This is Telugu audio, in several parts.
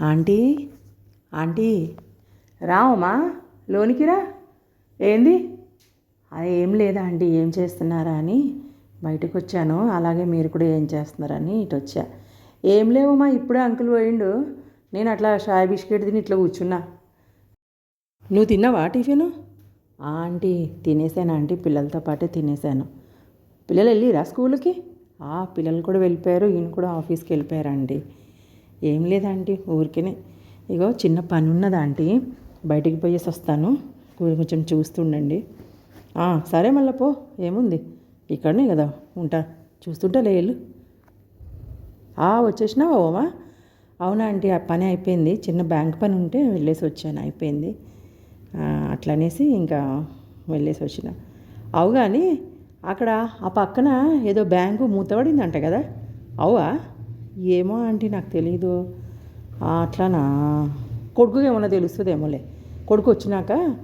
ఆంటీ ఆంటీ రావమ్మా లోనికి రా. ఏంది? అది ఏం లేదా ఆంటీ ఏం చేస్తున్నారా అని బయటకు వచ్చాను అలాగే మీరు కూడా ఏం చేస్తున్నారని ఇటు వచ్చా ఏం లేవమ్మా ఇప్పుడే అంకుల్ పోయిండు. నేను అట్లా షాయ్ బిస్కెట్ తిని ఇట్లా కూర్చున్నా. నువ్వు తిన్నావా టిఫిన్? ఆంటీ తినేసాను ఆంటీ పిల్లలతో పాటే తినేసాను. పిల్లలు వెళ్ళిరా స్కూల్కి? ఆ పిల్లలు కూడా వెళ్ళిపోయారు ఈయన కూడా ఆఫీస్కి వెళ్ళిపోయారు ఆంటీ. ఏం లేదంటీ ఊరికేనే. ఇగో చిన్న పని ఉన్నదా ఆంటీ బయటికి పోయేసి వస్తాను. కొంచెం చూస్తుండండి. సరే మళ్ళీ పో ఏముంది? ఇక్కడనే కదా ఉంటా. చూస్తుంటా లేళ్ళు. వచ్చేసినావా ఓమా? అవునా ఆంటీ ఆ పని అయిపోయింది. చిన్న బ్యాంక్ పని ఉంటే వెళ్ళేసి వచ్చాను అయిపోయింది. అట్లనేసి ఇంకా వెళ్ళేసి వచ్చిన. అవు కానీ అక్కడ ఆ పక్కన ఏదో బ్యాంకు మూతపడిందంట కదా? అవువా? ఏమో ఆంటీ నాకు తెలీదు. అట్లానా? కొడుకుకి ఏమన్నా తెలుస్తుందేమోలే. కొడుకు వచ్చినాక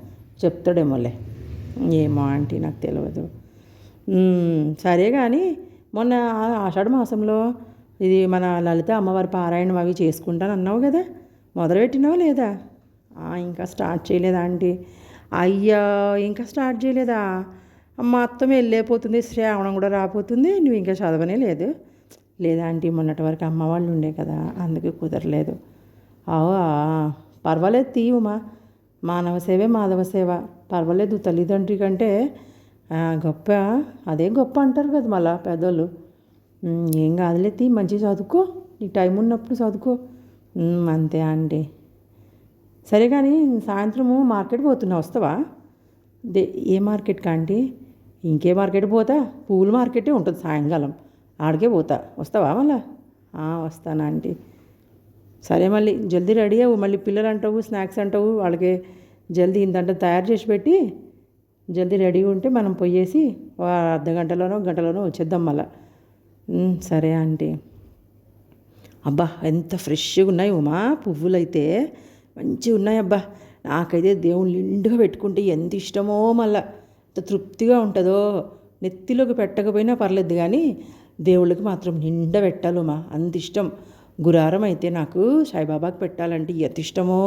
చెప్తాడేమోలే. ఏమో ఆంటీ నాకు తెలియదు సరే కానీ మొన్న ఆషాఢ మాసంలో ఇది మన లలిత అమ్మవారి పారాయణం అవి చేసుకుంటాను అన్నావు కదా? మొదలుపెట్టినావు లేదా? ఇంకా స్టార్ట్ చేయలేదా ఆంటీ? అయ్యా ఇంకా స్టార్ట్ చేయలేదా? మొత్తం వెళ్ళిపోతుంది శ్రావణం కూడా రాపోతుంది నువ్వు ఇంకా చదవనే లేదు. లేదా ఆంటీ మొన్నటి వరకు అమ్మ వాళ్ళు ఉండే కదా అందుకే కుదరలేదు. అవా పర్వాలేదు తీయుమా మానవ సేవే మాధవ సేవ. పర్వాలేదు తల్లిదండ్రి కంటే గొప్ప అదే గొప్ప అంటారు కదా మళ్ళా పెద్దోళ్ళు. ఏం కాదులే తీ మంచిగా చదువుకో. నీకు టైం ఉన్నప్పుడు చదువుకో. అంతే ఆంటీ. సరే కానీ సాయంత్రము మార్కెట్ పోతున్నా వస్తావా? దే ఏ మార్కెట్ కాంటీ ఇంకే మార్కెట్ పోతా? పూల మార్కెటే ఉంటుంది సాయంకాలం. ఆడికే పోతా. వస్తావా మళ్ళా? వస్తాను ఆంటీ. సరే మళ్ళీ జల్దీ రెడీ అవ్వు. మళ్ళీ పిల్లలు అంటావు స్నాక్స్ అంటావు వాళ్ళకి జల్దీ ఇంతంట తయారు చేసి పెట్టి జల్దీ రెడీ ఉంటే మనం పోయేసి అర్ధ గంటలోనో గంటలోనో వచ్చేద్దాం మళ్ళా. సరే ఆంటీ. అబ్బా ఎంత ఫ్రెష్గా ఉన్నాయి ఉమా పువ్వులు అయితే మంచిగా ఉన్నాయి అబ్బా. నాకైతే దేవుని నిండుగా పెట్టుకుంటే ఎంత ఇష్టమో మళ్ళా. ఎంత తృప్తిగా ఉంటుందో. నెత్తిలోకి పెట్టకపోయినా పర్లేదు కానీ దేవుళ్ళకి మాత్రం నిండా పెట్టాలమ్మా అంత ఇష్టం. గురారం అయితే నాకు సాయిబాబాకి పెట్టాలంటే ఎంత ఇష్టమో